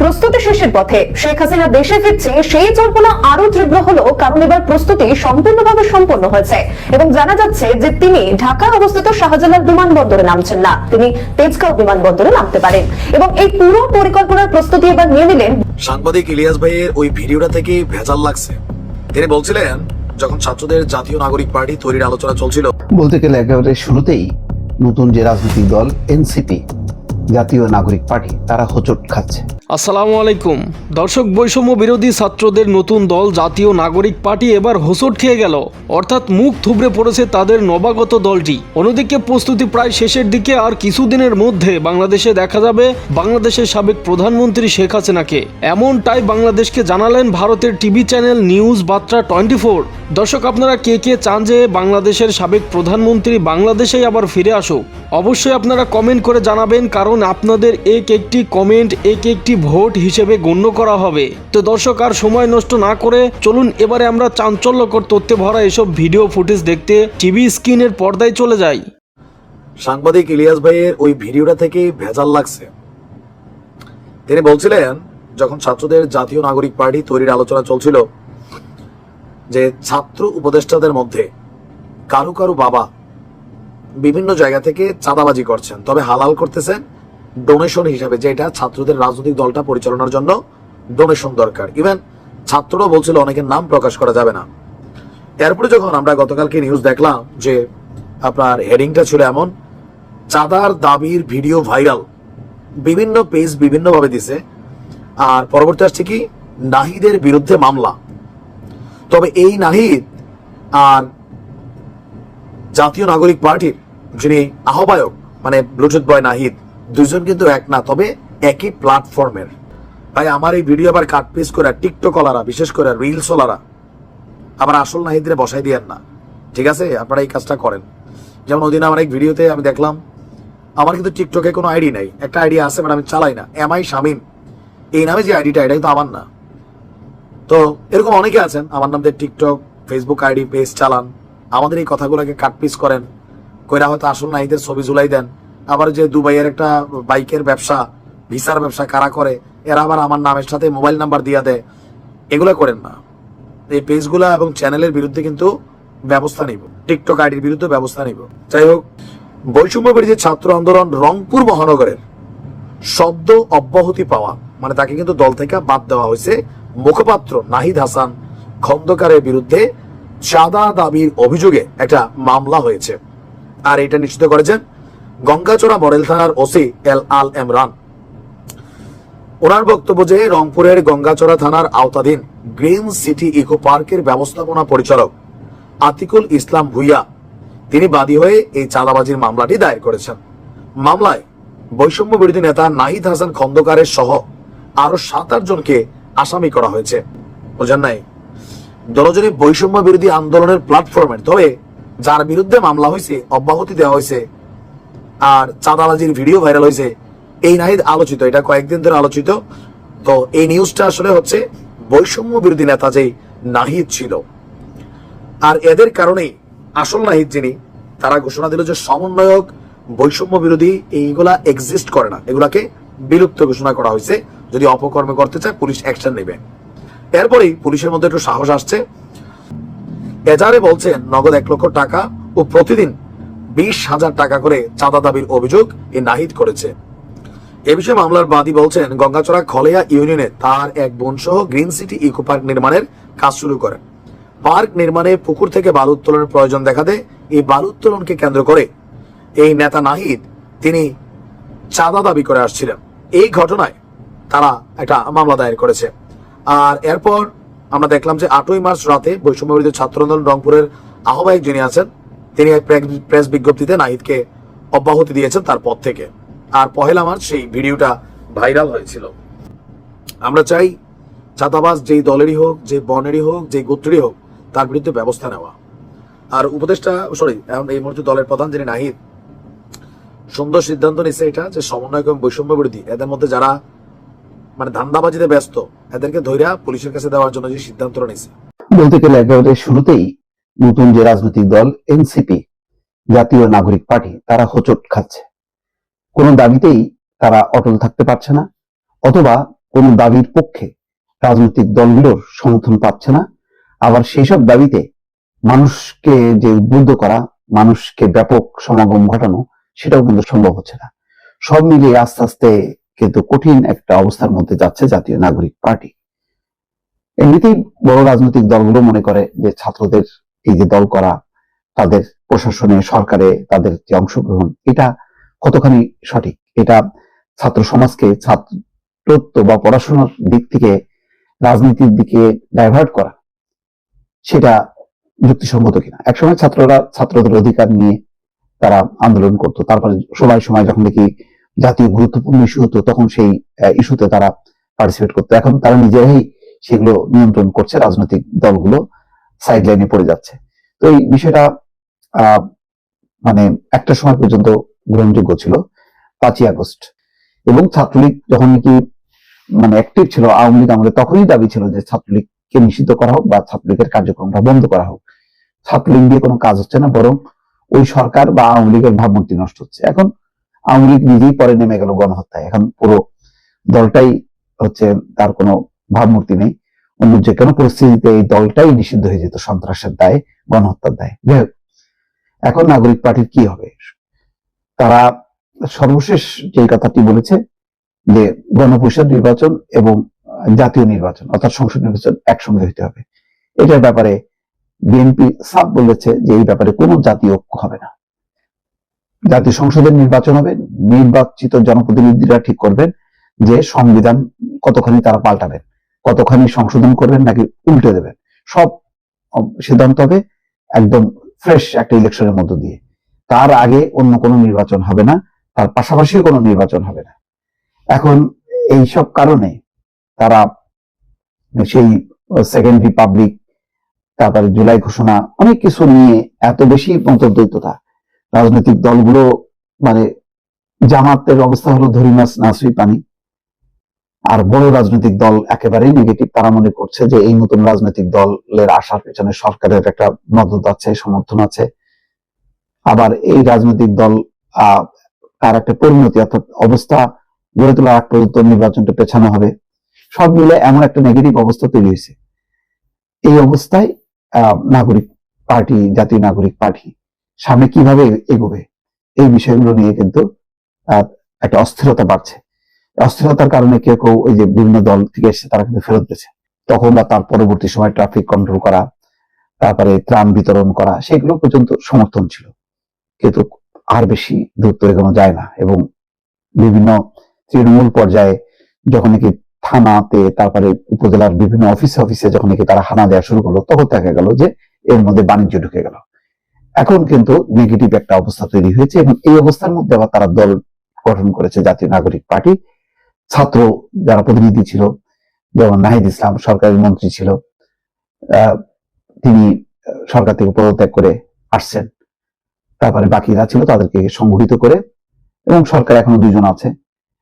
প্রস্তুতি শেষের পথে শেখ হাসিনা দেশে ফিরছে সেই জল্পনা আরও তীব্র হলো কারণ এবার প্রস্তুতি সম্পূর্ণভাবে সম্পন্ন হয়েছে। এবং জানা যাচ্ছে যে তিনি ঢাকা অবস্থিত শাহজালাল বিমানবন্দরে নামছেন না। তিনি তেজগাঁও বিমানবন্দরে নামতে পারেন। এবং এই পুরো পরিকল্পনার প্রস্তুতি এবার নিয়ে নিলেন সাংবাদিক ইলিয়াস ভাইয়ের ওই ভিডিওটা থেকে ভেজাল লাগছে। তিনি বলছিলেন যখন ছাত্রদের জাতীয় নাগরিক পার্টি তৈরির আলোচনা চলছিল বলতে গেলে একেবারে শুরুতেই নতুন যে রাজনৈতিক দল এনসিপি জাতীয় নাগরিক পার্টি, তারা হোঁচট খাচ্ছে। আসসালামু আলাইকুম। দর্শক, বৈষম্য বিরোধী ছাত্রদের নতুন দল জাতীয় নাগরিক পার্টি এবার হোঁচট খেয়ে গেল। অর্থাৎ মুখ থুবড়ে পড়েছে তাদের নবাগত দলটি। অন্যদিকে প্রস্তুতি প্রায় শেষের দিকে আর কিছুদিনের মধ্যে বাংলাদেশে দেখা যাবে বাংলাদেশের সাবেক প্রধানমন্ত্রী শেখ হাসিনাকে। এমনটাই বাংলাদেশকে জানালেন ভারতের টিভি চ্যানেল নিউজ বার্তা টোয়েন্টি ফোর দর্শক, আপনারা কে কে চান যে বাংলাদেশের সাবেক প্রধানমন্ত্রী বাংলাদেশেই আবার ফিরে আসুক? অবশ্যই আপনারা কমেন্ট করে জানাবেন কারণ আপনাদের এক একটি কমেন্ট এক একটি ভোট হিসেবে গণ্য করা হবে। তো দর্শক, আর সময় নষ্ট না করে চলুন, এবারে আমরা চাঞ্চল্যকর তথ্যে ভরা এসব ভিডিও ফুটেজ দেখতে টিভি স্ক্রিনের পর্দায় চলে যাই। সাংবাদিক ইলিয়াস ভাইয়ের ওই ভিডিওটা থেকে ভেজাল লাগছে। তিনি বলছিলেন, যখন ছাত্রদের জাতীয় নাগরিক পার্টি তৈরির আলোচনা চলছিল, যে ছাত্র উপদেষ্টাদের মধ্যে কারও কারও বাবা বিভিন্ন জায়গা থেকে চাঁদাবাজি করছেন। তবে হালাল করতেছেন ডোনেশন হিসাবে, যে এটা ছাত্রদের রাজনৈতিক দলটা পরিচালনার জন্য ডোনেশন দরকার। ইভেন ছাত্ররা বলছিল অনেকের নাম প্রকাশ করা যাবে না। এরপরে যখন আমরা গতকালকে নিউজ দেখলাম যে আপনার হেডিংটা ছিল এমন, চাঁদার দাবির ভিডিও ভাইরাল বিভিন্ন পেজ বিভিন্নভাবে দিছে, আর পরবর্তী আসছে কি, নাহিদের বিরুদ্ধে মামলা। তবে এই নাহিদ আর জাতীয় নাগরিক পার্টির যিনি আহ্বায়ক মানে ব্লুটুথ বয় নাহিদ দুজন কিন্তু এক না, তবে একই প্ল্যাটফর্মের তাই আমার এই ভিডিও আবার কাট পিস করে টিকটকলারা বিশেষ করে রিলস ওলারা আবার আসল নাহিদরে বসাই দিয়েন না। ঠিক আছে? আপনারা এই কাজটা করেন। যেমন ওদিন আমার এক ভিডিওতে আমি দেখলাম, আমার কিন্তু টিকটকে কোনো আইডি নাই। একটা আইডি আছে, বাট আমি চালাই না। M I Shamim. এই নামে যে আইডিটা এটা কিন্তু আমার না। তো এরকম অনেকে আছেন, আমার নাম দিয়ে টিকটক ফেসবুক আইডি, পেজ চালান। আমাদের এই কথাগুলোকে কাট পিস করেন। কইরা হয়তো আসল নাহিদের ছবি ঝুলাই দেন। আবার যে দুবাইয়ের একটা বাইকের ব্যবসা, ভিসার ব্যবসা কারা করে, এরা আবার আমার নামের সাথে মোবাইল নাম্বার দিয়া দেয়। এগুলো করেন না। এই পেজগুলা এবং চ্যানেলের বিরুদ্ধে কিন্তু ব্যবস্থা নিব। টিকটক আইডির বিরুদ্ধে ব্যবস্থা নিব। যাই হোক, বৈষম্য বিরোধী ছাত্র আন্দোলন রংপুর মহানগরের শব্দ অব্যাহতি পাওয়া মানে তাকে কিন্তু দল থেকে বাদ দেওয়া হয়েছে মুখপাত্র নাহিদ হাসান, খন্দকারের বিরুদ্ধে চাঁদা দাবির অভিযোগে একটা মামলা হয়েছে। আর এটা নিশ্চিত করেছেন গঙ্গাচড়া মডেল থানার ওসি এল আল এমরান ওনার বক্তব্য যে রংপুরের গঙ্গাচড়া থানার আওতাধীন গ্রিন সিটি ইকো পার্কের ব্যবস্থাপনা পরিচালক আতিকুল ইসলাম ভুইয়া, তিনি বাদী হয়ে এই চাঁদাবাজির মামলাটি দায়ের করেছেন। মামলায় বৈষম্য বিরোধী নেতা নাহিদ হাসান খন্দকারের সহ আরও সাত আট জনকে আসামি করা হয়েছে। বোঝেন নাই, দলজনী বৈষম্য বিরোধী আন্দোলনের প্ল্যাটফর্মের তবে যার বিরুদ্ধে মামলা হয়েছে অব্যাহতি দেওয়া হয়েছে আর চাঁদাবাজির ভিডিও ভাইরাল হয়েছে এই নাহিদ আলোচিত, এটা কয়েকদিন ধরে আলোচিত। তো এই নিউজটা আসলে হচ্ছে বৈষম্য বিরোধী নেতা যে নাহিদ ছিল। আর এদের কারণেই আসল নাহিদ যিনি, তারা ঘোষণা দিল যে সমন্বয়ক বৈষম্য বিরোধী এইগুলা এক্সিস্ট করে না। এগুলাকে বিলুপ্ত ঘোষণা করা হয়েছে যদি অপকর্মে করতে চায়, পুলিশ অ্যাকশন নেবে। এরপরেই পুলিশের মধ্যে একটু সাহস আসছে। এজারে বলছেন, নগদ এক লক্ষ টাকা ও প্রতিদিন বিশ হাজার টাকা করে চাঁদা দাবির অভিযোগ এই নাহিদ করেছে। এ বিষয়ে মামলার বাদী বলছেন, গঙ্গাচড়া খলেয়া ইউনিয়নে তার এক বোন সহ গ্রিন সিটি ইকো পার্ক নির্মাণের কাজ শুরু করেন। পার্ক নির্মাণে পুকুর থেকে বালু উত্তোলনের প্রয়োজন দেখাতে এই বালু উত্তোলনকে কেন্দ্র করে এই নেতা নাহিদ, তিনি চাঁদা দাবি করে আসছিলেন। এই ঘটনায় তারা একটা মামলা দায়ের করেছে। আর এরপর আমরা দেখলাম যে আটই মার্চ রাতে বৈষম্য বিরোধী ছাত্র আন্দোলন রংপুরের আহ্বায়ক যিনি আছেন, তিনি এক প্রেস বিজ্ঞপ্তিতে নাহিদকে অব্যাহতি দিয়েছেন তার পদ থেকে। আর পহেলা মার্চ সেই ভিডিওটা ভাইরাল হয়েছিল। আমরা চাই চাঁদাবাজ যেই দলেরই হোক, যে বনেরই হোক, যে গোত্রেরই হোক, তার বিরুদ্ধে ব্যবস্থা নেওয়া। আর উপদেষ্টা, সরি, এখন এই মুহূর্তে দলের প্রধান যিনি নাহিদ, সুন্দর সিদ্ধান্ত নিচ্ছে এটা যে সমন্বয় এবং বৈষম্য বিরোধী এদের মধ্যে যারা মানে ধান্দাবাজিতে ব্যস্ত, এদেরকে ধৈর্য পুলিশের কাছে দেওয়ার জন্য যে সিদ্ধান্তটা নিছে। বলতে গেলে একেবারে শুরুতেই নতুন যে রাজনৈতিক দল এনসিপি জাতীয় নাগরিক পার্টি, তারা হোঁচট খাচ্ছে। কোন দাবিতেই তারা অটল থাকতে পারছে না, অথবা কোন দাবির পক্ষে রাজনৈতিক দলগুলোর সমর্থন পাচ্ছে না। আবার সেই সব দাবিতে মানুষকে যে উদ্বুদ্ধ করা, মানুষকে ব্যাপক সমাগম ঘটানো, সেটাও কিন্তু সম্ভব হচ্ছে না। সব মিলিয়ে আস্তে আস্তে কিন্তু কঠিন একটা অবস্থার মধ্যে যাচ্ছে জাতীয় নাগরিক পার্টি। এমনিতেই বড় রাজনৈতিক দলগুলো মনে করে যে ছাত্রদের এই যে দল করা, তাদের প্রশাসনে, সরকারে তাদের যে অংশগ্রহণ, এটা কতখানি সঠিক? এটা ছাত্র সমাজকে, ছাত্রত্ব বা পড়াশোনার দিক থেকে, রাজনীতির দিকে ডাইভার্ট করা, সেটা যুক্তিসঙ্গত কিনা? একসময় ছাত্ররা ছাত্রদের অধিকার নিয়ে তারা আন্দোলন করতো। তারপরে সময় সময় যখন দেখি জাতীয় গুরুত্বপূর্ণ ইস্যু হতো, তখন সেই ইস্যুতে তারা পার্টিসিপেট করতো। এখন তারা নিজেরাই সেগুলো নিয়ন্ত্রণ করছে, রাজনৈতিক দলগুলো সাইড লাইনে পড়ে যাচ্ছে। তো এই বিষয়টা মানে একটা সময় পর্যন্ত গ্রহণযোগ্য ছিল, পাঁচই আগস্ট। এবং ছাত্রলীগ যখন নাকি মানে অ্যাক্টিভ ছিল, আওয়ামী লীগ আমলে তখনই দাবি ছিল যে ছাত্রলীগকে নিষিদ্ধ করা হোক বা ছাত্রলীগের কার্যক্রমটা বন্ধ করা হোক। ছাত্রলীগ দিয়ে কোনো কাজ হচ্ছে না, বরং ওই সরকার বা আওয়ামী লীগের ভাবমূর্তি নষ্ট হচ্ছে। এখন আওয়ামী লীগ নিজেই পরে নেমে গেল গণহত্যায়। এখন পুরো দলটাই হচ্ছে তার কোনো ভাবমূর্তি নেই। অন্য যে কোনো পরিস্থিতিতে এই দলটাই নিষিদ্ধ হয়ে যেত সন্ত্রাসের দায়ে, গণহত্যার দায়ে। যাই হোক, এখন নাগরিক পার্টির কি হবে? তারা সর্বশেষ যে কথাটি বলেছে যে গণপরিষদ নির্বাচন এবং জাতীয় নির্বাচন, অর্থাৎ সংসদ নির্বাচন একসঙ্গে হইতে হবে। এটার ব্যাপারে বিএনপি সাফ বলেছে যে এই ব্যাপারে কোনো জাতীয় ঐক্য হবে না। জাতীয় সংসদের নির্বাচন হবে, নির্বাচিত জনপ্রতিনিধিরা ঠিক করবেন যে সংবিধান কতখানি তারা পাল্টাবেন, কতখানি সংশোধন করবেন নাকি উল্টে দেবেন। সব সিদ্ধান্ত হবে একদম ফ্রেশ একটা ইলেকশনের মধ্য দিয়ে। তার আগে অন্য কোনো নির্বাচন হবে না, তার পাশাপাশিও কোনো নির্বাচন হবে না। এখন এই সব কারণে তারা সেই সেকেন্ড রিপাবলিক তারপরে জুলাই ঘোষণা, অনেক কিছু নিয়ে এত বেশি মতদ্বৈততা। রাজনৈতিক দলগুলো মানে জামাতের অবস্থা হলো ধরি মাছ নাসুই পানি। আর বড় রাজনৈতিক দল একেবারেই নেগেটিভ তারা মনে করছে যে এই নতুন রাজনৈতিক দলের আসার পেছনে সরকারের একটা মদত আছে, সমর্থন আছে। আবার এই রাজনৈতিক দল তার একটা পরিণতি, অর্থাৎ অবস্থা গড়ে তোলার আগ পর্যন্ত নির্বাচনটা পেছানো হবে। সব মিলে এমন একটা নেগেটিভ অবস্থা তৈরি হয়েছে। এই অবস্থায় নাগরিক পার্টি, জাতীয় নাগরিক পার্টি সামনে কীভাবে এগোবে? এই বিষয়গুলো নিয়ে কিন্তু একটা অস্থিরতা বাড়ছে। অস্থিরতার কারণে কেউ কেউ ওই যে বিভিন্ন দল থেকে এসে তারা কিন্তু ফেরত গেছে। তখন বা তার পরবর্তী সময় ট্রাফিক কন্ট্রোল করা, তারপরে ত্রাণ বিতরণ করা, সেগুলো পর্যন্ত সমর্থন ছিল। কিন্তু আর বেশি দূরত্ব এগোনো যায় না এবং বিভিন্ন তৃণমূল পর্যায়ে যখন নাকি থানাতে, তারপরে উপজেলার বিভিন্ন অফিসে অফিসে যখন নাকি তারা হানা দেওয়া শুরু করল, তখন দেখা গেল যে এর মধ্যে বাণিজ্য ঢুকে গেল। এখন কিন্তু নেগেটিভ একটা অবস্থা তৈরি হয়েছে এবং এই অবস্থার মধ্যে আবার তারা দল গঠন করেছে জাতীয় নাগরিক পার্টি। ছাত্র যারা প্রতিনিধি ছিল, যেমন নাহিদ ইসলাম সরকারি মন্ত্রী ছিল তিনি সরকার থেকে পদত্যাগ করে আসছেন। তারপরে বাকিরা ছিল তাদেরকে সংগঠিত করে এবং সরকার এখনও দুজন আছে।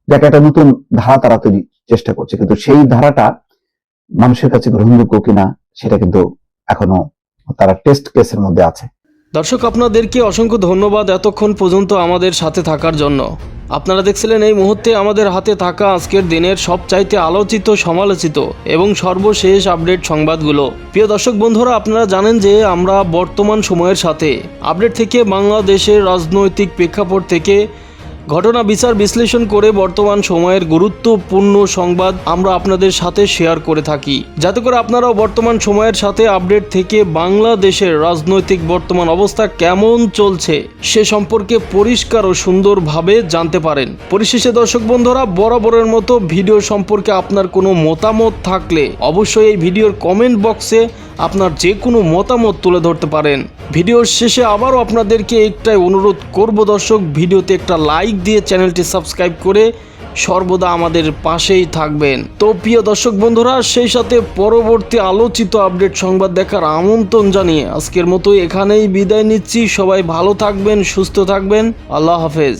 যাকে একটা নতুন ধারা তারা তৈরি চেষ্টা করছে, কিন্তু সেই ধারাটা মানুষের কাছে গ্রহণযোগ্য কিনা, সেটা কিন্তু এখনও তারা টেস্ট কেসের মধ্যে আছে। দর্শক, আপনাদেরকে অসংখ্য ধন্যবাদ এতক্ষণ পর্যন্ত আমাদের সাথে থাকার জন্য। আপনারা দেখছিলেন এই মুহূর্তে আমাদের হাতে থাকা আজকের দিনের সবচাইতে আলোচিত, সমালোচিত এবং সর্বশেষ আপডেট সংবাদগুলো। প্রিয় দর্শক বন্ধুরা, আপনারা জানেন যে আমরা বর্তমান সময়ের সাথে আপডেট থেকে বাংলাদেশের রাজনৈতিক প্রেক্ষাপট থেকে ঘটনা বিচার বিশ্লেষণ করে বর্তমান সময়ের গুরুত্বপূর্ণ সংবাদ আমরা আপনাদের সাথে শেয়ার করে থাকি। যাতে করে আপনারাও বর্তমান সময়ের সাথে আপডেট থেকে বাংলাদেশের রাজনৈতিক বর্তমান অবস্থা কেমন চলছে সে সম্পর্কে পরিষ্কার ও সুন্দরভাবে জানতে পারেন। পরিশেষে দর্শক বন্ধুরা, বরাবরের মতো ভিডিও সম্পর্কে আপনার কোনো মতামত থাকলে অবশ্যই এই ভিডিওর কমেন্ট বক্সে আপনার যে কোনো মতামত তুলে ধরতে পারেন। ভিডিওর শেষে আবারও আপনাদেরকে একটাই অনুরোধ করব দর্শক, ভিডিওতে একটা লাইক দিয়ে চ্যানেলটি সাবস্ক্রাইব করে সর্বদা আমাদের পাশেই থাকবেন। তো প্রিয় দর্শক বন্ধুরা, সেই সাথে পরবর্তী আলোচিত আপডেট সংবাদ দেখার আমন্ত্রণ জানিয়ে আজকের মতো এখানেই বিদায় নিচ্ছি। সবাই ভালো থাকবেন, সুস্থ থাকবেন। আল্লাহ হাফেজ।